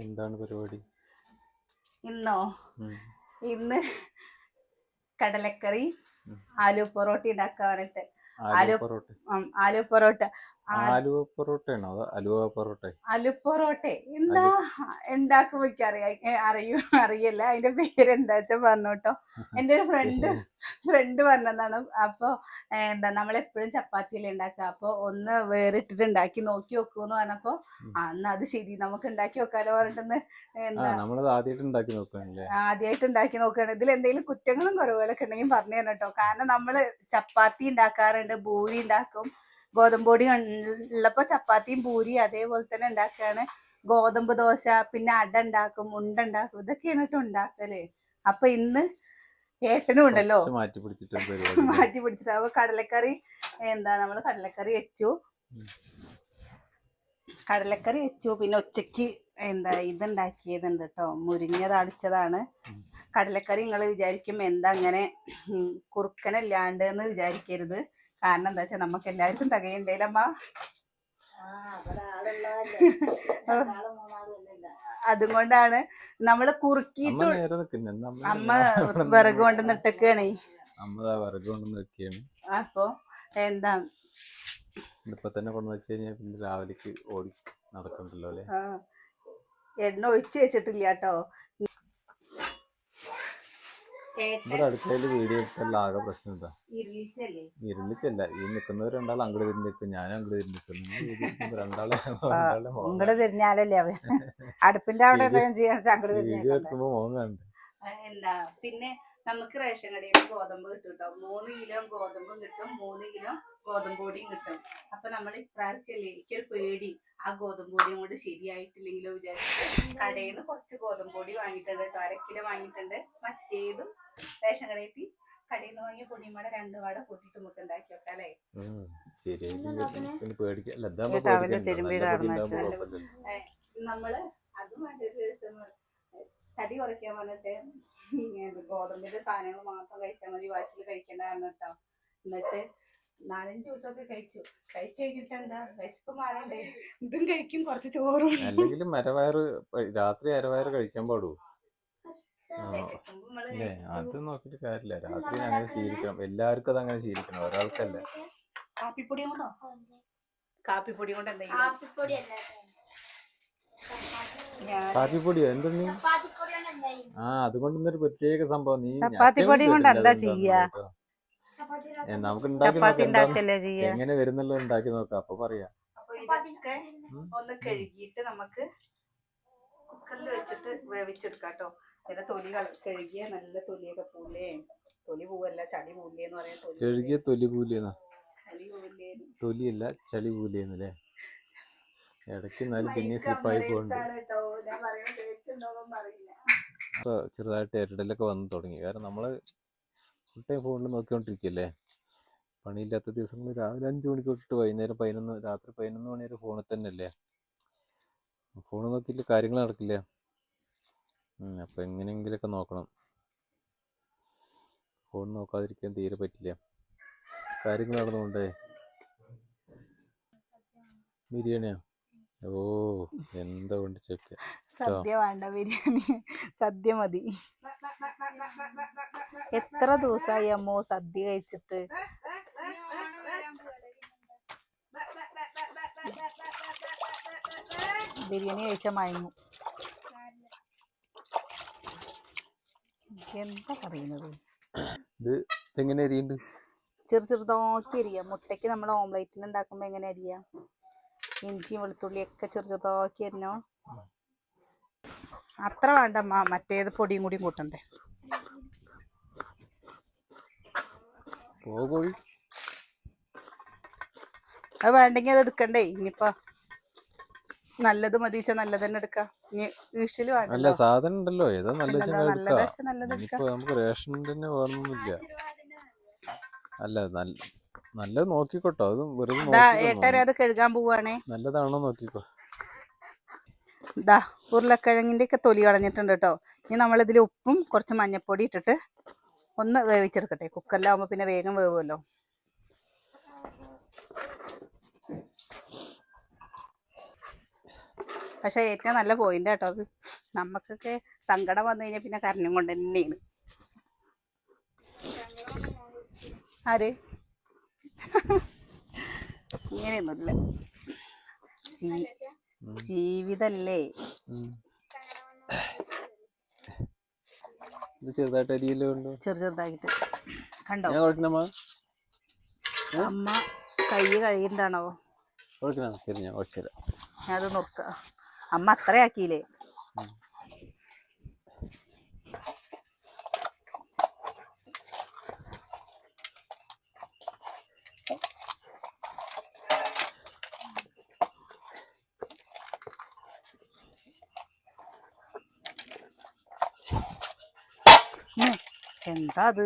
എന്താണ് പരിപാടി? ഇന്നോ. ഇന്ന് കടലക്കറി. ആലു പൊറോട്ട ഉണ്ടാക്കാൻ പറഞ്ഞിട്ട്. ആലു- പൊറോട്ട. ആലു പൊറോട്ട. ആലുവ പൊറോട്ടയാണോ? അതോ അലുവ പൊറോട്ട? ആലു പൊറോട്ട. എന്താ എന്താക്ക എനിക്ക് അറിയാ അറിയൂ അറിയില്ല. അതിന്റെ പേര് വെച്ചാ പറഞ്ഞോട്ടോ. എന്റെ ഒരു ഫ്രണ്ട് ഫ്രണ്ട് പറഞ്ഞതാണ് അപ്പൊ എന്താ എന്താ നമ്മളെപ്പോഴും ചപ്പാത്തിയല്ലേ ഉണ്ടാക്കുക. അപ്പൊ ഒന്ന് വേറിട്ടിട്ട് ഉണ്ടാക്കി നോക്കി നോക്കൂന്ന് പറഞ്ഞപ്പോ അന്ന് അത് ശരി നമുക്ക് ഉണ്ടാക്കി നോക്കാലോ പറഞ്ഞിട്ട് എന്താ നമ്മളത് ആദ്യമായിട്ട് ഉണ്ടാക്കി നോക്കുകയാണ്. ഇതിൽ എന്തെങ്കിലും കുറ്റങ്ങളും കുറവുകളൊക്കെ ഉണ്ടെങ്കിൽ പറഞ്ഞു തരണം കേട്ടോ കാരണം നമ്മൾ ചപ്പാത്തി ഉണ്ടാക്കാറുണ്ട് പൂരി ഉണ്ടാക്കും. ഗോതമ്പ് പൊടി ഉള്ളപ്പോ ചപ്പാത്തിയും പൂരി അതേപോലെ തന്നെ ഉണ്ടാക്കുകയാണ് ഗോതമ്പ് ദോശ പിന്നെ അട ഉണ്ടാക്കും ഉണ്ട ഉണ്ടാക്കും ഇതൊക്കെയാണ് കേട്ടോ ഉണ്ടാക്കൽ. അപ്പൊ ഇന്ന് ഏട്ടനും ഉണ്ടല്ലോ. മാറ്റി പിടിച്ചിട്ട് മാറ്റി പിടിച്ചിട്ട്. അപ്പൊ കടലക്കറി എന്താ നമ്മൾ കടലക്കറി വെച്ചു. കടലക്കറി വെച്ചു. പിന്നെ ഉച്ചയ്ക്ക് എന്താ ഇതുണ്ടാക്കിയതുണ്ട് കേട്ടോ. മുരിങ്ങ താളിച്ചതാണ്. കടലക്കറി നിങ്ങൾ വിചാരിക്കും എന്താ അങ്ങനെ കുറുക്കനല്ലാണ്ട് എന്ന് വിചാരിക്കരുത്. കാരണം എന്താ വെച്ചാൽ നമുക്ക് എല്ലാവർക്കും തികയുണ്ടേലമ്മ. അതുകൊണ്ടാണ് നമ്മൾ കുറുക്കിട്ട് കുറുക്കിയിട്ട് അമ്മ വിറക് കൊണ്ട് കൊണ്ട് അപ്പൊ എന്താ? ഇപ്പൊ തന്നെ കൊണ്ടു വെച്ച് കഴിഞ്ഞാൽ പിന്നെ രാവിലേക്ക് ഓടി നടക്കണ്ടല്ലോ അല്ലെ? എണ്ണ ഒഴിച്ചു വെച്ചിട്ടില്ല കേട്ടോ. ഇവിടെ അടുക്കളയിൽ വീഡിയോ എടുത്തുള്ള ആകെ പ്രശ്നം എന്താ ഇരുളിച്ചല്ലേ. ഈ നിൽക്കുന്നവർ രണ്ടാളും അങ്ങോട്ട് തിരിഞ്ഞ് നിൽക്കും ഞാനും അങ്ങോട്ട് തിരിഞ്ഞ് നിൽക്കും നിങ്ങൾ വീഡിയോ എടുക്കുമ്പോ രണ്ടാളെ അങ്ങോട്ട് തിരിഞ്ഞാലല്ലേ അടുപ്പിന്റെ അവിടെ വീഡിയോ- എടുക്കുമ്പോ മോഹം കാണണ്ട പിന്നെ നമുക്ക് റേഷൻ കടയിൽ നിന്ന് ഗോതമ്പ് കിട്ടും കേട്ടോ മൂന്ന് കിലോ ഗോതമ്പും കിട്ടും മൂന്ന് കിലോ ഗോതമ്പ് പൊടിയും കിട്ടും. അപ്പൊ നമ്മൾ ഇപ്രാവശ്യം എനിക്കൊരു പേടി. ആ ഗോതമ്പ് പൊടിയും കൊണ്ട് ശരിയായിട്ടില്ലെങ്കിലോ വിചാരിച്ചിട്ട് കടയിൽ നിന്ന് കുറച്ച് ഗോതമ്പ് പൊടി വാങ്ങിയിട്ടുണ്ട് കേട്ടോ. അര കിലോ വാങ്ങിയിട്ടുണ്ട്. മറ്റേതും റേഷൻ കടയിൽ കടേന്ന് കടയിൽ നിന്ന് വാങ്ങിയ പൊടിയും കൂടെ രണ്ടു പാടെ കൂട്ടിയിട്ട് നമുക്ക് ഉണ്ടാക്കി വെക്കാം അല്ലേ? നമ്മൾ അതും ദിവസം തടി കുറയ്ക്കാൻ പറഞ്ഞിട്ട് ഗോതമ്പിന്റെ സാധനങ്ങൾ മാത്രം കഴിച്ചാൽ മതി ബാക്കി കഴിക്കേണ്ട കാരണം കേട്ടോ. എന്നിട്ട് നാലഞ്ച് ദിവസമൊക്കെ കഴിച്ചു. കഴിച്ചു കഴിഞ്ഞിട്ട് എന്താ? വിശപ്പ് മാറണ്ടേ. ഇതും കഴിക്കും. കുറച്ച് ചോറും. അല്ലെങ്കിൽ മരവയറ് രാത്രി അരവയറ് കഴിക്കാൻ പാടൂ അത് നോക്കിട്ട് കാര്യമില്ല. രാത്രി അങ്ങനെ ശീലിക്കണം. എല്ലാവർക്കും അത് അങ്ങനെ ശീലിക്കണം. ഒരാൾക്കല്ല? കാപ്പിപ്പൊടി കൊണ്ടോ? കാപ്പിപ്പൊടി കൊണ്ട് എന്തെങ്കിലും കാപ്പിപ്പൊടി അല്ല. ഞാൻ കാപ്പിപ്പൊടിയോ? എന്തുണ്ട് ചപ്പാത്തിപ്പൊടി ആ അതുകൊണ്ട് ഇന്നൊരു പ്രത്യേക സംഭവം. നീ ചപ്പാത്തി അച്ഛൻ പൊടി കൊണ്ട് എന്താ ചെയ്യാ? നമുക്ക് ഉണ്ടാക്കി നോക്കാം ചെയ്യാ? എങ്ങനെ വരുന്നല്ലോ ഉണ്ടാക്കി നോക്കാം. അപ്പൊ പറയാം. ഒന്ന് കഴുകിയിട്ട് നമുക്ക് കുക്കറിൽ വെച്ചിട്ട് വേവിച്ചെടുക്കാട്ടോ കേട്ടോ പിന്നെ തൊലി കഴുകിയ നല്ല തൊലിയൊക്കെ പൂലേ തൊലി പൂവല്ല ചളി പൂലേ പറയാം കഴുകിയ തൊലി പൂലേന്നാ ചളി പൂലേ തൊലിയല്ല ചളി പൂലേന്നല്ലേ ഇടയ്ക്ക് എന്നാലും പിന്നെ സ്ലിപ്പായി പോകുന്നുണ്ട് ഇപ്പൊ ചെറുതായിട്ട് ഇരടലൊക്കെ വന്നു തുടങ്ങി. കാരണം നമ്മൾ ഫുൾ ടൈം ഫോണിൽ നോക്കിക്കൊണ്ടിരിക്കുകയല്ലേ പണിയില്ലാത്ത ദിവസങ്ങളിൽ രാവിലെ അഞ്ച് മണിക്ക് തൊട്ടിട്ട് വൈകുന്നേരം പതിനൊന്ന് രാത്രി പതിനൊന്ന് മണി വരെ ഫോണിൽ തന്നെ അല്ലേ ഫോൺ നോക്കിയില്ല കാര്യങ്ങൾ നടക്കില്ല? അപ്പോൾ അപ്പൊ എങ്ങനെയെങ്കിലൊക്കെ നോക്കണം. ഫോൺ നോക്കാതിരിക്കാൻ തീരെ പറ്റില്ല. കാര്യങ്ങൾ നടന്നുകൊണ്ടേ ബിരിയാണിയോ? ഓ എന്താ കൊണ്ട് ചെക്ക് സദ്യ വേണ്ട ബിരിയാണി. സദ്യ മതി. എത്ര ദിവസമായി അമ്മോ സദ്യ കഴിച്ചിട്ട്? ബിരിയാണി കഴിച്ച മയങ്ങും. എന്താ പറയുന്നത്? എങ്ങനെ അരിയുണ്ട്? ചെറു ചെറുതാക്കി അരിയാം. മുട്ടയ്ക്ക് നമ്മൾ ഓംലൈറ്റിൽ ഉണ്ടാക്കുമ്പോൾ എങ്ങനെ അരിയാം? ഇഞ്ചിയും വെളുത്തുള്ളിയും ഒക്കെ ചെറു ചെറുതാക്കി അരിഞ്ഞോ? അത്ര വേണ്ട മറ്റേത് പൊടിയും കൂടിയും കൂട്ടണ്ടേ? പോകോഴി അത് വേണ്ടെങ്കിൽ അത് എടുക്കണ്ടേ? ഇനിയിപ്പോ നല്ലത് മതി വെച്ചാൽ നല്ലത് തന്നെ എടുക്കാം. ഇനി വീട്ടിൽ അല്ല സാധനം ഉണ്ടല്ലോ. ഏതാ നല്ലത് നമുക്ക് റേഷൻ തന്നെ വേണമെന്നില്ല അല്ല നല്ല നല്ലത് നോക്കിക്കോട്ടോ. അത് വെറുതെ ഏട്ടരെ അത് കഴുകാൻ പോവാണേ? നല്ലതാണോ നോക്കിക്കോ. ദാ ഉരുളക്കിഴങ്ങിന്റെ ഒക്കെ തൊലി കളഞ്ഞിട്ടുണ്ട് കേട്ടോ. ഇനി നമ്മളിതിൽ ഉപ്പും കുറച്ച് മഞ്ഞപ്പൊടി ഇട്ടിട്ട് ഒന്ന് വേവിച്ചെടുക്കട്ടെ. കുക്കറിലാവുമ്പോ പിന്നെ വേഗം വേവുമല്ലോ. പക്ഷെ ഏറ്റവും നല്ല പോയിന്റ് കേട്ടോ അത്. നമുക്കൊക്കെ സങ്കടം വന്നു കഴിഞ്ഞാൽ പിന്നെ കരഞ്ഞും കൊണ്ട് തന്നെയാണ്. ആര്? ഇങ്ങനെയൊന്നുമില്ല. ജീവിതല്ലേ. ഇത് ചെറുതായിട്ട് അരിയെല്ലാം ഉണ്ടോ ചെറു ചെറുതായിട്ട്. കണ്ടോ? ഞാൻ കുഴക്കണമ്മ അമ്മ? കൈ കഴിയണ്ടാണോ കുഴക്കണ ശരി ഞാൻ ഞാനത് നോക്ക അമ്മ അത്രയാക്കിയില്ലേ? എന്താ അത്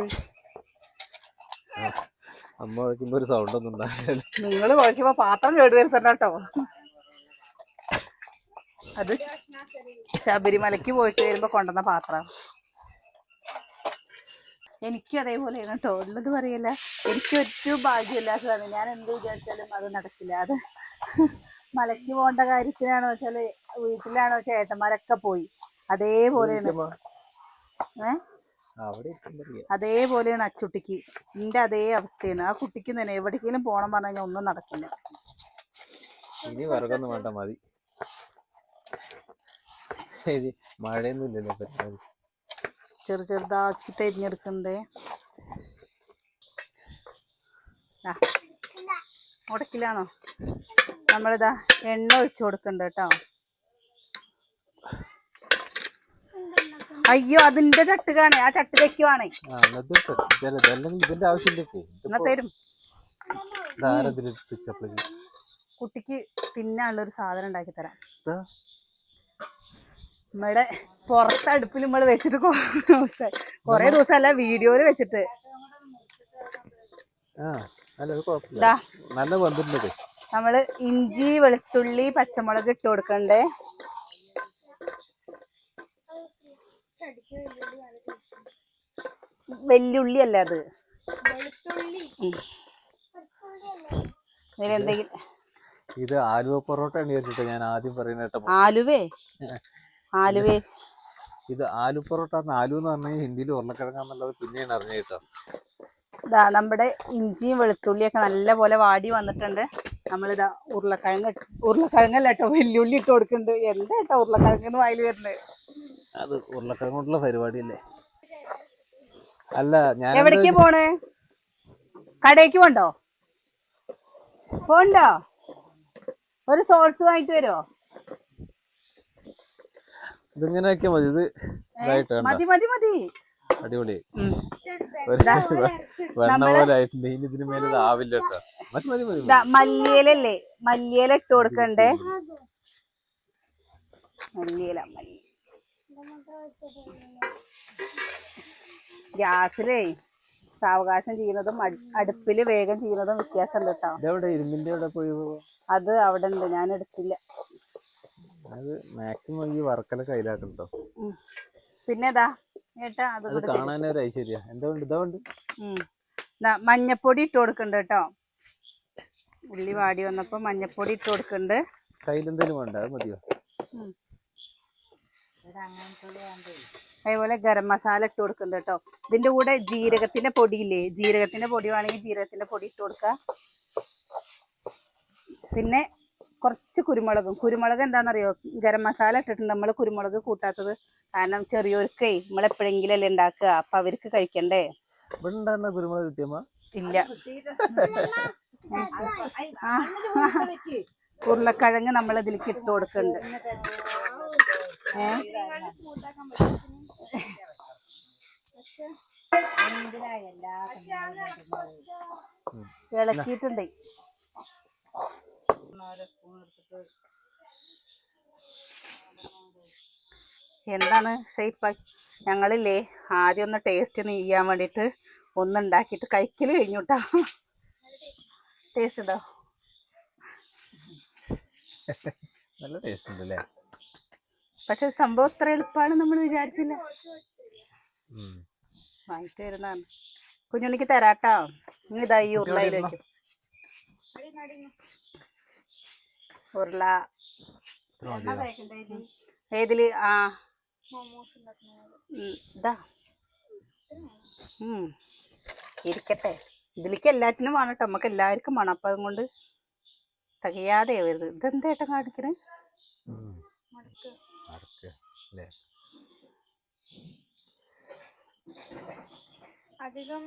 അമ്മ കുഴക്കുമ്പോ ഒരു സൗണ്ട് ഒന്നും ഉണ്ടാവില്ല നിങ്ങൾ കുഴക്കുമ്പോ പാത്രം കേട് വരുത്തണ്ട കേട്ടോ. അത് ശബരിമലക്ക് പോയിട്ട് വരുമ്പോ കൊണ്ടുവന്ന പാത്രം. എനിക്കും അതേപോലെ കേട്ടോ. ഉള്ളത് പറയല്ല. എനിക്ക് ഒറ്റ ഭാഗ്യമില്ലാത്തതാണ്. ഞാൻ എന്ത് വിചാരിച്ചാലും അത് നടക്കില്ല. അത് മലയ്ക്ക് പോകേണ്ട കാര്യത്തിനാണോ വെച്ചാൽ വീട്ടിലാണോ ചേട്ടന്മാരൊക്കെ പോയി. അതേപോലെയാണ്. ഏഹ്. അതേപോലെയാണ് അച്ചുട്ടിക്ക്. എന്റെ അതേ അവസ്ഥയാണ്. ആ കുട്ടിക്ക് തന്നെ എവിടേക്കെങ്കിലും പോണം പറഞ്ഞു ഒന്നും നടക്കില്ല. ഇനി വിറകൊന്നും വേണ്ട മതി. മഴയൊന്നും ഇല്ലല്ലോ ചെറു ചെറുതാക്കി എരിഞ്ഞെടുക്കണ്ടേ ആ മുടക്കിലാണോ നമ്മളിതാ എണ്ണ ഒഴിച്ചു കൊടുക്കണ്ട കേട്ടോ. അയ്യോ അതിന്റെ ചട്ടുകാണ്. ആ ചട്ട് ഇതല്ലെങ്കിൽ ഇതിന്റെ ആവശ്യമില്ല തരും. കുട്ടിക്ക് തിന്നാനുള്ള ഒരു സാധനം ഉണ്ടാക്കി തരാം. നമ്മുടെ പുറത്ത് അടുപ്പിൽ നമ്മൾ വെച്ചിട്ട് കൊറേ ദിവസം കുറേ വീഡിയോയിൽ വെച്ചിട്ട്. അല്ല നമ്മൾ ഇഞ്ചി വെളുത്തുള്ളി പച്ചമുളക് ഇട്ട് കൊടുക്കണ്ടേ? വെല്ലുള്ളി അല്ല അത്. ഇതിലെന്തെങ്കിലും ഇത് ആലുവ പൊറോട്ട വിചാരിച്ചിട്ട് ഞാൻ ആദ്യം പറയുന്ന ആലുവേ? ആലുവേ? ഇത് ആലു പൊറോട്ട ആലു എന്ന് പറഞ്ഞാൽ ഹിന്ദിയിൽ ഉരുളക്കിഴങ്ങാന്നുള്ളത് പിന്നെയാണ് അറിഞ്ഞത് കേട്ടോ. ഇതാ നമ്മുടെ ഇഞ്ചിയും വെളുത്തുള്ളിയൊക്കെ നല്ല പോലെ വാടി വന്നിട്ടുണ്ട്. നമ്മളിതാ ഉരുളക്കിഴങ്ങ് ഉരുളക്കിഴങ്ങല്ല കേട്ടോ വെല്ലുള്ളി ഇട്ട് കൊടുക്കുന്നുണ്ട്. എന്താ കേട്ടോ ഉരുളക്കിഴങ്ങ് വായിൽ വരുന്നത്? അത് ഉരുളക്കിഴങ്ങ് കൊണ്ടുള്ള പരിപാടിയല്ലേ? അല്ല ഞാൻ എവിടേക്ക് പോണേ? കടയ്ക്ക് പോണ്ടോ? പോണ്ടോ? ഒരു സോൾസ് വാങ്ങിട്ട് വരുമോ ഇതിങ്ങനെയൊക്കെ മതി ഇത് ഇതായിട്ട് മതി മതി മതി. അടിപൊളി. വെണ്ണ പോലെ ആയിട്ടുണ്ട്. ഇനി ഇതിന് മേലെ ആവില്ല കേട്ടോ. മതി മതി മതി മല്ലിയിലല്ലേ? മല്ലിയില ഇട്ട് കൊടുക്കണ്ടേ? മല്ലിയല മല്ലി ഗ്യാസിലേ സാവകാശം ചെയ്യുന്നതും അട്- അടുപ്പിൽ വേഗം ചെയ്യുന്നതും വ്യത്യാസമുണ്ട് കേട്ടോ. ഇരുമ്പിന്റെ അവിടെ പോയി അത് അവിടെ ഉണ്ട്. ഞാൻ എടുത്തില്ല. അത് മാക്സിമം ഈ വർക്കല കയ്യിലാക്കണ്ടോ? പിന്നെ ഇതാ ഏട്ടാ അത് കൂടെ കാണാനൊരു ഐശ്വര്യ എന്താ ഉണ്ട്? ഇതാ ഉണ്ട്. ഉം. ദാ മഞ്ഞപ്പൊടി ഇട്ട് കൊടുക്കണ്ട് കേട്ടോ. ഉള്ളി വാടി വന്നപ്പോ മഞ്ഞപ്പൊടി ഇട്ട് കൊടുക്കണ്ട്. കയ്യിലെന്തേലും വേണ്ട അത് മതിയോ. അതേപോലെ ഗരം മസാല ഇട്ട് കൊടുക്കുന്നുണ്ട് കേട്ടോ. ഇതിന്റെ കൂടെ ജീരകത്തിന്റെ പൊടിയില്ലേ? ജീരകത്തിന്റെ പൊടി വേണമെങ്കിൽ ജീരകത്തിന്റെ പൊടി ഇട്ട് കൊടുക്കുക പിന്നെ കുറച്ച് കുരുമുളകും. കുരുമുളക് എന്താണെന്നറിയോ? ഗരം മസാല ഇട്ടിട്ടുണ്ട്. നമ്മൾ കുരുമുളക് കൂട്ടാത്തത് കാരണം ചെറിയൊരുക്കേ നമ്മൾ എപ്പോഴെങ്കിലും അല്ലേ ഉണ്ടാക്കുക. അപ്പൊ അവർക്ക് കഴിക്കണ്ടേ? കുരുമുളക് കിട്ടിയമ്മ ഇല്ല. ഉരുളക്കിഴങ്ങ് നമ്മൾ ഇതിലേക്ക് ഇട്ട് കൊടുക്കുന്നുണ്ട്. ഇളക്കിയിട്ടുണ്ടേ. എന്താണ് ഷേപ്പ് ഞങ്ങളില്ലേ ആദ്യം ഒന്ന് ടേസ്റ്റ് ചെയ്യാൻ വേണ്ടിയിട്ട് ഒന്ന് ഉണ്ടാക്കിയിട്ട് കഴിക്കൽ കഴിഞ്ഞു കേട്ടോ ടേസ്റ്റ് ഉണ്ടോ? നല്ല ടേസ്റ്റ് ഉണ്ട് അല്ലേ പക്ഷെ സംഭവം അത്ര എളുപ്പമാണ് നമ്മൾ വിചാരിച്ചില്ല. വാങ്ങിച്ചു വാങ്ങിട്ട് വരുന്നതാണ് കുഞ്ഞുണ്ണിക്ക് തരാട്ടോ. ഇനി ഇതാ ഈ ഉരുളയിൽ? വെക്കും ഉരുള. ഏതിൽ? ആ. ഇതാ. ഉം. ഇരിക്കട്ടെ. ഇതിലേക്ക് എല്ലാറ്റിനും വേണം കേട്ടോ. നമുക്ക് എല്ലാവർക്കും വേണം. അപ്പം അതുകൊണ്ട് തികയാതെ വരുത് ഇതെന്താ ഏട്ടൻ കാണിക്കണേ? അല്ലേ? അധികം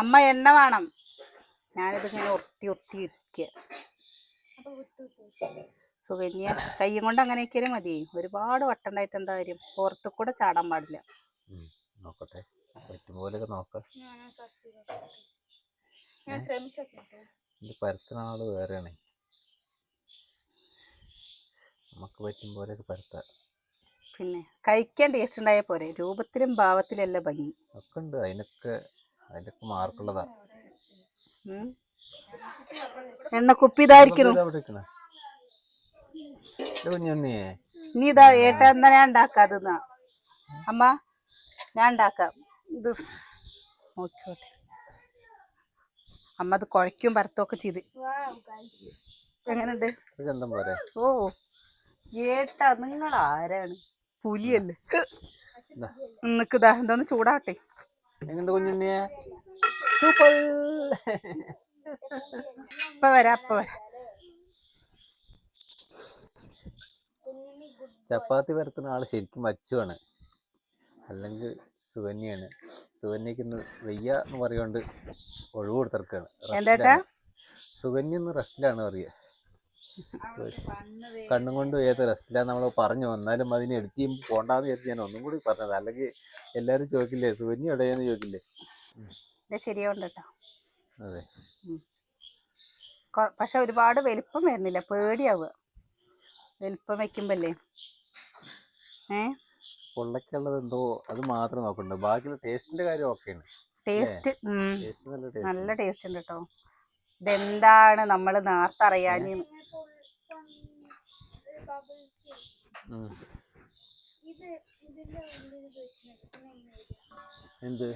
അമ്മ എണ്ണ വേണം. ഞാനിത് ഇങ്ങനെ ഒട്ടി ഒട്ടി ഇരിക്കുക വിട്ടു സുകന്യ കയ്യും കൊണ്ട് അങ്ങനെ ഒക്കെയാലും മതി. ഒരുപാട് വട്ടണ്ടായിട്ട് എന്താ കാര്യം? പുറത്തു കൂടെ ചാടാൻ പാടില്ല. നോക്കട്ടെ. പറ്റുമ്പോലൊക്കെ നോക്ക. ആൾ വേറെയാണ്. നമുക്ക് പറ്റും പോലെ പരത്താം. പിന്നെ കഴിക്കാൻ ടേസ്റ്റ് ഉണ്ടായ പോരെ. രൂപത്തിലും ഭാവത്തിലല്ല ഭംഗി. ഒക്കെ ഉണ്ട്. അതിനൊക്കെ അതിലൊക്കെ മാർക്കുള്ളതാ എണ്ണ കുപ്പി ഇതായിരിക്കണു ഇരിക്കണെ. ഇത് ഇനി ഇതാ ഏട്ട എന്നാ ഞാൻ ഉണ്ടാക്കാതെന്നാ. അമ്മ ഞാൻ ഉണ്ടാക്കാം. ഇത് നോക്കിക്കോട്ടെ അമ്മ അത് കുഴയ്ക്കും പരത്തൊക്കെ ചെയ്ത്. എങ്ങനെയുണ്ട്? ഓ ഏട്ടാ നിങ്ങൾ ആരാണ്? പുലിയല്ലേ? നിനക്ക് ദാഹന്തോന്ന് ചൂടാവട്ടെ. എങ്ങണ്ട് കുഞ്ഞുണ്ണിയെ? സൂപ്പർ. ഇപ്പൊ വരാം ഇപ്പൊ വരാം. ചപ്പാത്തി പരത്തുന്ന ആൾ ശരിക്കും വച്ചുവാണ്. അല്ലെങ്കിൽ സുകന്യാണ് സുകന്യക്ക് ഇന്ന് വയ്യ എന്ന് പറയുകൊണ്ട് ഒഴിവ് കൊടുത്തിറക്കാണ് സുകന്യ ഇന്ന് റെസ്റ്റിലാണ് പറയുക. കണ്ണും കൊണ്ട് ഏത് റെസ്റ്റില്ല നമ്മൾ പറഞ്ഞു. എന്നാലും അതിന് എഡിറ്റ് ചെയ്യുമ്പോൾ പോണ്ടാന്ന് വിചാരിച്ച് ഞാൻ ഒന്നും കൂടി പറഞ്ഞത്. അല്ലെങ്കിൽ എല്ലാവരും ചോദിക്കില്ലേ സുകന്യ എവിടെയെന്ന് ചോദിക്കില്ലേ? ശരിയാവുണ്ട് കേട്ടോ അതെ. പക്ഷെ ഒരുപാട് വലിപ്പം വരുന്നില്ല. പേടിയാവുക. വലിപ്പം വെക്കുമ്പല്ലേ. ഏ? പൊള്ളക്കുള്ളത് എന്തോ അത് മാത്രം നോക്കണ്ട. ബാക്കിയുള്ള ടേസ്റ്റിന്റെ കാര്യം ഓക്കെയാണ് ടേസ്റ്റ് നല്ല ടേസ്റ്റ് ഉണ്ട് കേട്ടോ ഇതെന്താണ് നമ്മൾ നേരത്തെ അറിയാഞ്ഞെന്ന് ഇത് ഇതിന്റെ ഉള്ളിൽ വെച്ചിട്ടുണ്ട് എന്ത്?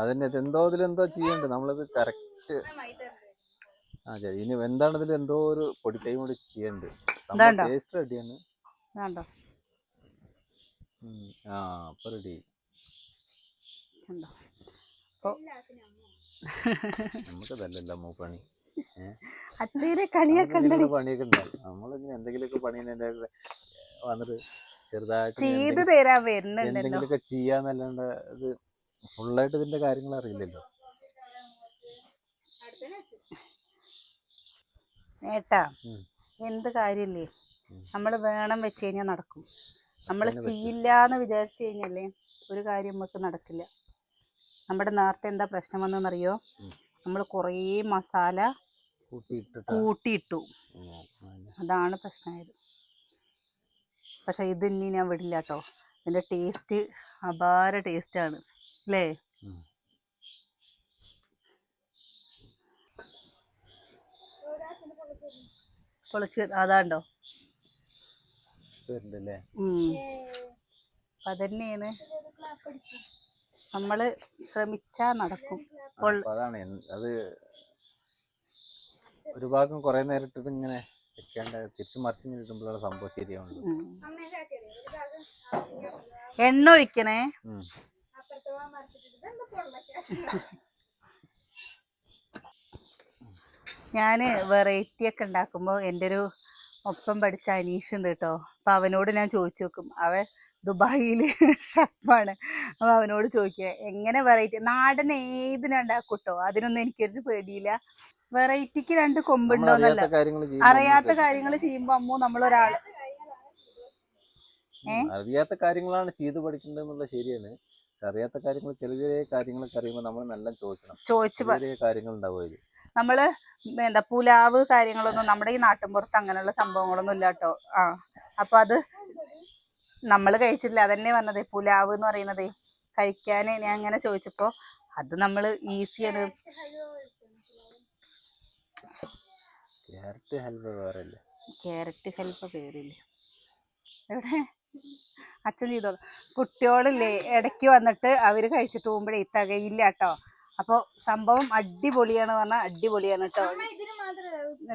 അതന്നെ ഇത് എന്തോ ഇതിലെന്തോ ചെയ്യണ്ട്. നമ്മളത് കറക്റ്റ് ആ ശരി. ഇനി എന്താണ് ഇതിൽ എന്തോ ഒരു പൊടിക്കൈ കൂടി ചെയ്യണ്ട്? ടേസ്റ്റ് റെഡിയാണ് ആ അപ്പൊ റെഡി കണ്ടോ നമുക്ക് ഇതല്ലല്ലോ അമ്മ പണി അത്തേരെ കളിയൊക്കെ നമുക്കിങ്ങനെയുള്ള പണിയൊക്കെ ഉണ്ടാവും നമ്മളിങ്ങനെ എന്തെങ്കിലുമൊക്കെ പണി വന്നിട്ട് ചെറുതായിട്ട് ചെയ്ത് എന്തെങ്കിലും- തരാൻ വരുന്നുണ്ടല്ലോ. എന്തെങ്കിലുമൊക്കെ ചെയ്യാന്നല്ലാണ്ട് ഇത് ഫുള്ളായിട്ട് ഇതിന്റെ കാര്യങ്ങൾ അറിയില്ലല്ലോ. ഏട്ടാ എന്ത് കാര്യല്ലേ. നമ്മൾ വേണം വെച്ച് കഴിഞ്ഞാൽ നടക്കും. നമ്മൾ. ചെയ്യില്ല എന്ന് വിചാരിച്ചു കഴിഞ്ഞാലേ ഒരു കാര്യം നമുക്ക് നടക്കില്ല. നമ്മുടെ നേരത്തെ എന്താ പ്രശ്നം വന്നെന്നറിയോ ഉം. നമ്മൾ കുറേ മസാല കൂട്ടിയിട്ടു. അതാണ് പ്രശ്നമായത് പക്ഷെ ഇത് ഇനി ഞാൻ വിടില്ല കേട്ടോ ഇതിന്റെ ടേസ്റ്റ് അപാര ടേസ്റ്റാണ്. അല്ലേ. പൊളിച്ച് അതാണ്ടോ? അതന്നെയാണ്. നമ്മൾ ശ്രമിച്ചാ നടക്കും. അതാണ്. അത് ഒരു ഭാഗം കുറെ നേരം ഇട്ടിട്ട് ഇങ്ങനെ വെക്കാണ്ട് തിരിച്ചു മറിച്ച് ഇങ്ങനെ ഇടുമ്പോഴാണ് സംഭവം ശരിയാവുന്നത്. എണ്ണ ഒഴിക്കണേ. ഞാൻ വെറൈറ്റി ഒക്കെ ഉണ്ടാക്കുമ്പോൾ എന്റെ ഒരു ഒപ്പം പഠിച്ച അനീഷ് ഉണ്ട് കേട്ടോ. അപ്പം അവനോട് ഞാൻ ചോദിച്ചു നോക്കും അവൻ ദുബായിൽ ഷെഫാണ് അപ്പോൾ അവനോട് ചോദിക്കുക എങ്ങനെ വെറൈറ്റി നാടൻ ഏതിനുണ്ടാക്കും കേട്ടോ? അതിനൊന്നും എനിക്കൊരു പേടിയില്ല. വെറൈറ്റിക്ക് രണ്ട് കൊമ്പുണ്ടോന്നല്ല അറിയാത്ത കാര്യങ്ങൾ ചെയ്യുമ്പോ അമ്മോ നമ്മളൊരാൾ. അറിയാത്ത കാര്യങ്ങളാണ് ചെയ്തു പഠിക്കേണ്ടത് എന്നുള്ളത് ശരിയാണ്. അറിയാത്ത കാര്യങ്ങൾ ചെറിയ ചെറിയ കാര്യങ്ങളൊക്കെ അറിയുമ്പോൾ നമ്മൾ നല്ല ചോദിക്കണം. ചോദിച്ചു ചെറിയ കാര്യങ്ങൾ ഉണ്ടാവും അതിൽ നമ്മൾ എന്താ പുലാവ് കാര്യങ്ങളൊന്നും നമ്മുടെ ഈ നാട്ടിൻപുറത്ത് അങ്ങനെയുള്ള സംഭവങ്ങളൊന്നും ഇല്ല കേട്ടോ ആ അപ്പൊ അത് നമ്മൾ കഴിച്ചിട്ടില്ല. അതന്നെ പറഞ്ഞത് പുലാവ് എന്ന് പറയുന്നത്. കഴിക്കാന് ഞാൻ അങ്ങനെ ചോദിച്ചപ്പോ അത് നമ്മൾ ഈസിയാണ് ക്യാരറ്റ് ഹൽവ വേറെ അല്ലേ ക്യാരറ്റ് ഹെൽപ്പ് പേരില്ല? എവിടെ? അച്ഛൻ ചെയ്തോളൂ. കുട്ടികളില്ലേ ഇടയ്ക്ക് വന്നിട്ട് അവർ കഴിച്ചിട്ട് പോകുമ്പോഴേ തികയില്ല കേട്ടോ അപ്പൊ സംഭവം അടിപൊളിയാണ് പറഞ്ഞാൽ അടിപൊളിയാണ് കേട്ടോ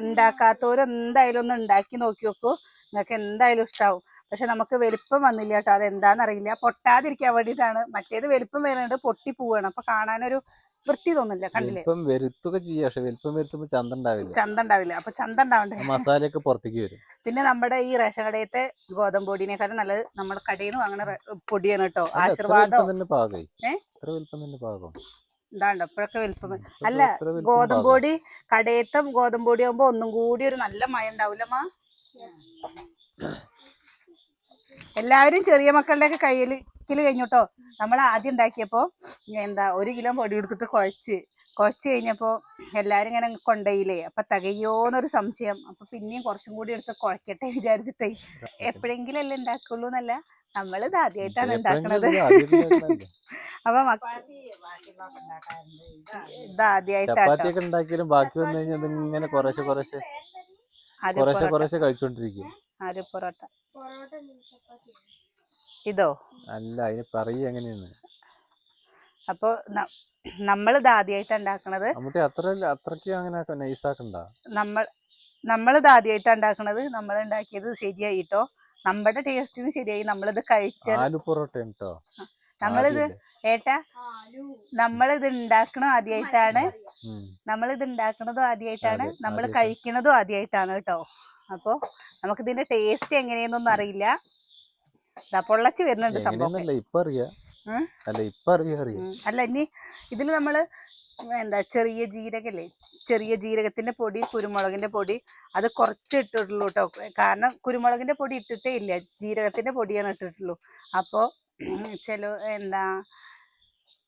ഉണ്ടാക്കാത്തവര് എന്തായാലും ഒന്ന് ഉണ്ടാക്കി നോക്കി നോക്കൂ നിങ്ങൾക്ക് എന്തായാലും ഇഷ്ടാവും. പക്ഷെ നമുക്ക് വലിപ്പം വന്നില്ല കേട്ടോ. അതെന്താന്ന് അറിയില്ല പൊട്ടാതിരിക്കാൻ വേണ്ടിയിട്ടാണ്. മറ്റേത് വലിപ്പം വരുന്നുണ്ട്. പൊട്ടി പോവാണ്. അപ്പൊ കാണാനൊരു വൃത്തി തോന്നില്ല കണ്ടില്ലേ? വലിപ്പം വരുത്തുക ചെയ്യാം. പക്ഷെ വലിപ്പം വരുത്തുമ്പോ ചന്ത ഉണ്ടാവില്ല. ചന്ത ഉണ്ടാവില്ല. അപ്പൊ ചന്ത ഉണ്ടാവണ്ടേ? മസാലയൊക്കെ പുറത്തേക്ക് വരും. പിന്നെ നമ്മുടെ ഈ റേഷൻ കടയത്തെ ഗോതമ്പ് പൊടിനേക്കാളും നല്ലത് നമ്മുടെ കടയിൽ നിന്ന് വാങ്ങുന്ന പൊടിയാണ് കേട്ടോ. ആശീർവാദം? ഇതാണ്ടോ? ഇപ്പോഴൊക്കെ വലിപ്പം അല്ല, ഗോതമ്പ് പൊടി കടയത്തെ ഗോതമ്പ് പൊടി ആകുമ്പോ ഒന്നും കൂടി ഒരു നല്ല മയം ഉണ്ടാവില്ലമ്മ എല്ലാവരും ചെറിയ മക്കളുടെ ഒക്കെ കയ്യിൽ കഴിഞ്ഞോട്ടോ. നമ്മൾ ആദ്യം ഉണ്ടാക്കിയപ്പോ എന്താ ഒരു കിലോ പൊടി എടുത്തിട്ട് കുഴച്ച്. കുഴച്ച് കഴിഞ്ഞപ്പോ എല്ലാരും ഇങ്ങനെ കൊണ്ടയില്ലേ. അപ്പൊ തികയോന്നൊരു സംശയം. അപ്പൊ പിന്നെയും കുറച്ചും കൂടി എടുത്ത് കുഴക്കട്ടെ വിചാരിച്ചിട്ടേ. എപ്പോഴെങ്കിലും അല്ലേ ഉണ്ടാക്കുള്ളൂ എന്നല്ല നമ്മളിത് ആദ്യമായിട്ടാണ് ഉണ്ടാക്കണത്. അപ്പൊ ഇത് ആദ്യമായിട്ടാണ് ബാക്കി വന്നു കഴിഞ്ഞാൽ ഇങ്ങനെ കുറേശ്ശെ കുറേശ്ശെ കുറേശ്ശെ കുറേശ്ശെ കഴിച്ചോണ്ടിരിക്കും. ആലു പൊറോട്ട. ഇതോ? അല്ല അതിന് പറയുക എങ്ങനെയാണ് അപ്പൊ നമ്മളിത് ആദ്യമായിട്ടാണ് ഉണ്ടാക്കണത്. അമ്മൂട്ടി അത്ര ശരിയായിട്ടോ അങ്ങനെ നൈസാക്കണ്ട. നമ്മൾ നമ്മളിത് ആദ്യമായിട്ടാണ് ഉണ്ടാക്കണത്. നമ്മൾ ഉണ്ടാക്കിയത് ശരിയായി കേട്ടോ നമ്മുടെ ടേസ്റ്റിന് ശരിയായി നമ്മളിത് കഴിച്ച ആലു പൊറോട്ട കേട്ടോ നമ്മളിത് ഏട്ടാ നമ്മളിത് ഉണ്ടാക്കണോ ആദ്യമായിട്ടാണ് നമ്മളിത് ഉണ്ടാക്കണതും ആദ്യമായിട്ടാണ് നമ്മൾ നമ്മൾ. കഴിക്കണതും ആദ്യമായിട്ടാണ് കേട്ടോ. അപ്പൊ നമുക്ക് ഇതിന്റെ ടേസ്റ്റ് എങ്ങനെയെന്നൊന്നും അറിയില്ല. പൊള്ളച്ച് വരുന്നുണ്ട് സംഭവം. അല്ല. ഇനി ഇതിൽ നമ്മൾ എന്താ ചെറിയ ജീരകല്ലേ? ചെറിയ ജീരകത്തിന്റെ പൊടി കുരുമുളകിന്റെ പൊടി അത് കുറച്ച് ഇട്ടിട്ടുള്ളൂ കേട്ടോ കാരണം കുരുമുളകിന്റെ പൊടി ഇട്ടിട്ടേ ഇല്ല. ജീരകത്തിന്റെ പൊടിയാണ് ഇട്ടിട്ടുള്ളൂ. അപ്പോ ചില എന്താ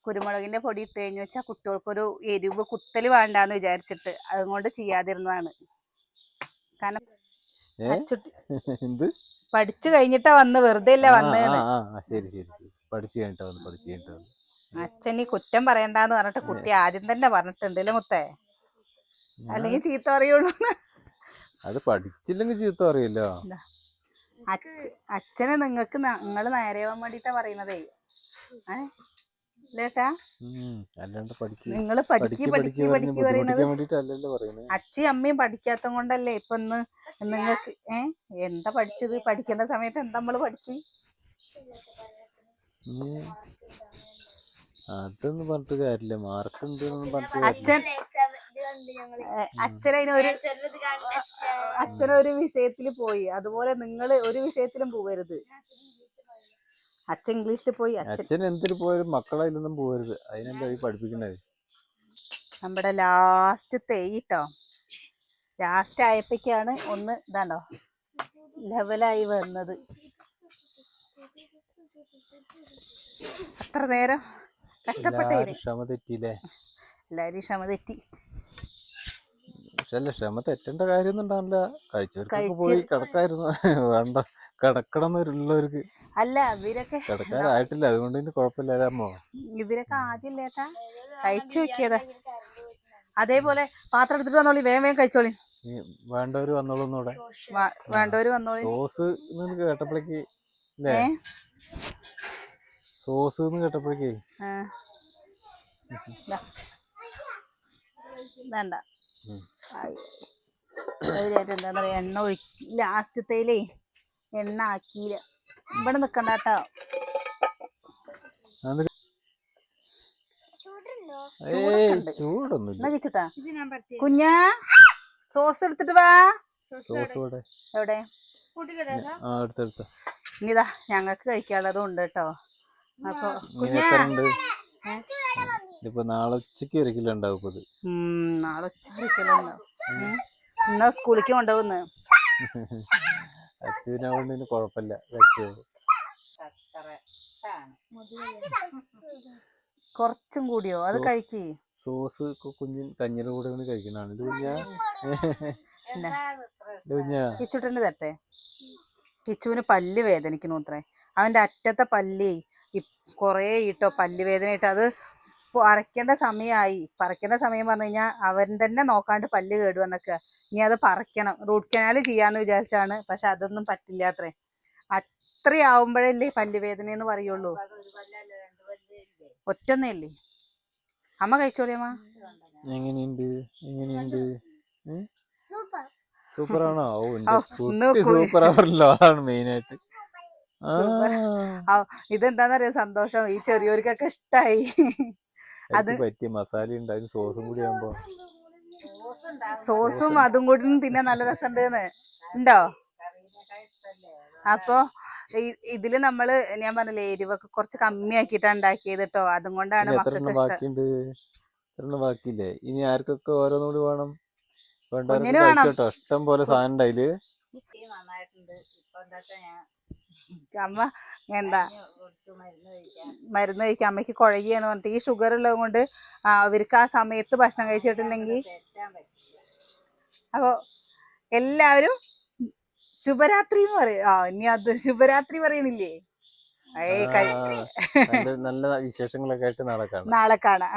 കുരുമുളകിന്റെ പൊടി ഇട്ട് കഴിഞ്ഞു വെച്ചാൽ കുട്ടികൾക്കൊരു എരിവ് കുത്തൽ വേണ്ടാന്ന് വിചാരിച്ചിട്ട് അതുകൊണ്ട് ചെയ്യാതിരുന്നതാണ്. കാരണം എന്ത്? പഠിച്ചു കഴിഞ്ഞിട്ടാ വന്ന് വെറുതെ അല്ല ആ, ശരി ശരി ശരി. പഠിച്ചു കഴിഞ്ഞിട്ടാ വന്ന് പഠിച്ചു കഴിഞ്ഞിട്ടാ വന്ന്. അച്ഛൻ ഈ കുറ്റം പറയണ്ടെന്ന് പറഞ്ഞിട്ട് കുട്ടി ആദ്യം തന്നെ പറഞ്ഞിട്ടുണ്ട് അല്ലേ മുത്തേ? അല്ലെങ്കിൽ ചീത്ത പറയുള്ളൂ അത് പഠിച്ചില്ലെങ്കിൽ ചീത്ത അറിയല്ലോ അച്ഛനെ നിങ്ങക്ക് നിങ്ങൾ നേരെയാവാൻ വേണ്ടിട്ടാ പറയുന്നതേ. ഏ? നിങ്ങൾ പഠിക്ക് പറയുന്നത് അമ്മയും പഠിക്കാത്ത കൊണ്ടല്ലേ ഇപ്പൊ ഇന്ന് നിങ്ങൾക്ക് ഏ? എന്താ പഠിച്ചത്? പഠിക്കേണ്ട സമയത്ത് എന്താ നമ്മൾ പഠിച്ച്? അതൊന്നും പറഞ്ഞിട്ട് കാര്യമില്ല മാർക്ക് ഉണ്ട് അച്ഛൻ അച്ഛനൊരു അച്ഛനൊരു വിഷയത്തിൽ പോയി. അതുപോലെ നിങ്ങൾ ഒരു വിഷയത്തിലും പോകരുത്. അച്ഛൻ ഇംഗ്ലീഷിൽ പോയി അച്ഛൻ എന്തിനു പോയാലും മക്കളെ ഇതൊന്നും പോകരുത് അതിനല്ലേ ഈ പഠിപ്പിക്കണത്? നമ്മുടെ ലാസ്റ്റ് തേയിട്ടോ ലാസ്റ്റ് ആയപ്പോഴേക്കാണ് ഒന്ന് ഇതാണ്ടോ? ലെവലായി വന്നത്. അത്ര നേരം കഷ്ടപ്പെട്ടേ ക്ഷമ തെറ്റിയില്ലേ? ക്ഷമ തെറ്റി. പക്ഷെ ക്ഷമ തെറ്റേണ്ട കാര്യമൊന്നും ഉണ്ടാവില്ല. പോയി കിടക്കായിരുന്നു. വേണ്ട. കിടക്കണം എന്നുള്ളവർക്ക് അല്ല ഇവരൊക്കെ കിടക്കാറായിട്ടില്ല അതുകൊണ്ട് ഇനി കുഴപ്പമില്ലാമോ ഇവരൊക്കെ ആദ്യം ലേട്ടാ കഴിച്ചു നോക്കിയതാ അതേപോലെ പാത്രം എടുത്തിട്ട് വന്നോളി വേഗം വേഗം കഴിച്ചോളി. വേണ്ടവര് വന്നോളൂ ഇവിടെ വേണ്ടവർ വേണ്ടവര് വന്നോളി. സോസ് എന്ന് കേട്ടപ്പോഴേക്ക് സോസ് എന്ന് കേട്ടപ്പോഴേക്ക്. വേണ്ട. എന്താ പറയാ എണ്ണ ഒഴി ലാസ്റ്റത്തേലേ എണ്ണ ആക്കിയില്ല. ഇവിടെ നിക്കണ്ട കേട്ടോ. ചൂടൊന്നുമില്ല. കുഞ്ഞാ സോസ് എടുത്തിട്ട് വാ. സോസ് ഇവിടെ എവിടെ? ഇനിതാ ഞങ്ങൾക്ക് കഴിക്കാനുള്ളതും ഉണ്ട് കേട്ടോ. അപ്പൊ ഇനി കുഞ്ഞാ. എത്ര ഉണ്ട്? ഉണ്ടാവും ഇതിപ്പോ നാളെ ഉച്ചയ്ക്ക് ഒരു കിലോ ഉണ്ടാവും ഇപ്പൊ ഇത്. നാളെ എന്നാ സ്കൂളിലേക്ക് കൊണ്ടുപോകുന്നു? അച്ഛനാവുകൊണ്ട് കുഴപ്പമില്ല. വെച്ചോ കുറച്ചും കൂടിയോ? അത് കഴിക്കേ. സോസ് കുഞ്ഞിൻ കഞ്ഞിയുടെ കൂടെ കഴിക്കുന്നതാണ് കുഞ്ഞാ? പിന്നെ കിച്ചുട്ടന്റെ തട്ടെ. കിച്ചുവിന് പല്ല് വേദനിക്കണു അത്രേ. അവന്റെ അറ്റത്തെ പല്ലേ കൊറേ ഇട്ടോ പല്ല് വേദനയിട്ട് അത് ഇപ്പൊ അരയ്ക്കേണ്ട സമയമായി പറിക്കേണ്ട സമയം പറഞ്ഞു കഴിഞ്ഞാൽ അവൻ തന്നെ നോക്കാണ്ട് പല്ല് കേടു വന്നൊക്കെ ഇനി അത് പറിക്കണം. റൂട്ട് കനാൽ ചെയ്യാന്ന് വിചാരിച്ചാണ്. പക്ഷെ അതൊന്നും പറ്റില്ല അത്രേ. അത്രയാവുമ്പോഴല്ലേ പല്ല് വേദന എന്ന് പറയുള്ളൂ ഒറ്റന്നേ അല്ലേ അമ്മ. കഴിച്ചോളിയമ്മ എങ്ങനെയുണ്ട്? എങ്ങനെയുണ്ട്? സൂപ്പർ ആണോ സൂപ്പർ ആവറല്ലോ അതാണ് മെയിൻ ആയിട്ട് ആ Super. സന്തോഷം. ഈ ചെറിയവർക്കൊക്കെ ഇഷ്ടായി. അത് പറ്റിയ മസാല ഉണ്ടായി സോസും കൂടി ആകുമ്പോ സോസും അതും കൂടി തിന്നാൻ നല്ല രസമുണ്ട് ഉണ്ടോ അപ്പൊ ഇതിൽ നമ്മൾ ഞാൻ പറഞ്ഞില്ലേ എരിവൊക്കെ കുറച്ച് കമ്മിയാക്കിട്ടാ ഉണ്ടാക്കിയത് കേട്ടോ അതും കൊണ്ടാണ് മക്കൾക്ക് ഇഷ്ടം ബാക്കിയില്ലേ ഇനി ആർക്കൊക്കെ ഓരോന്നുകൂടി വേണം. ഇഷ്ടം പോലെ സാധനം ഉണ്ടായിൽ ഇപ്പൊ എന്താ ഞാൻ അമ്മ എന്താ മരുന്ന് കഴിക്കാം അമ്മയ്ക്ക് കുഴകിയാണ് പറഞ്ഞിട്ട് ഈ ഷുഗർ ഉള്ളത് കൊണ്ട് അവർക്ക് ആ സമയത്ത് ഭക്ഷണം കഴിച്ചിട്ടില്ലെങ്കിൽ തെറ്റാൻ പറ്റില്ല അപ്പൊ എല്ലാവരും ശുഭരാത്രി എന്ന് പറയും. ആ ഇനി അത് ശുഭരാത്രി പറയണില്ലേ? നല്ല വിശേഷങ്ങളൊക്കെ ആയിട്ട് നാളെ കാണാം. നാളെ കാണാം.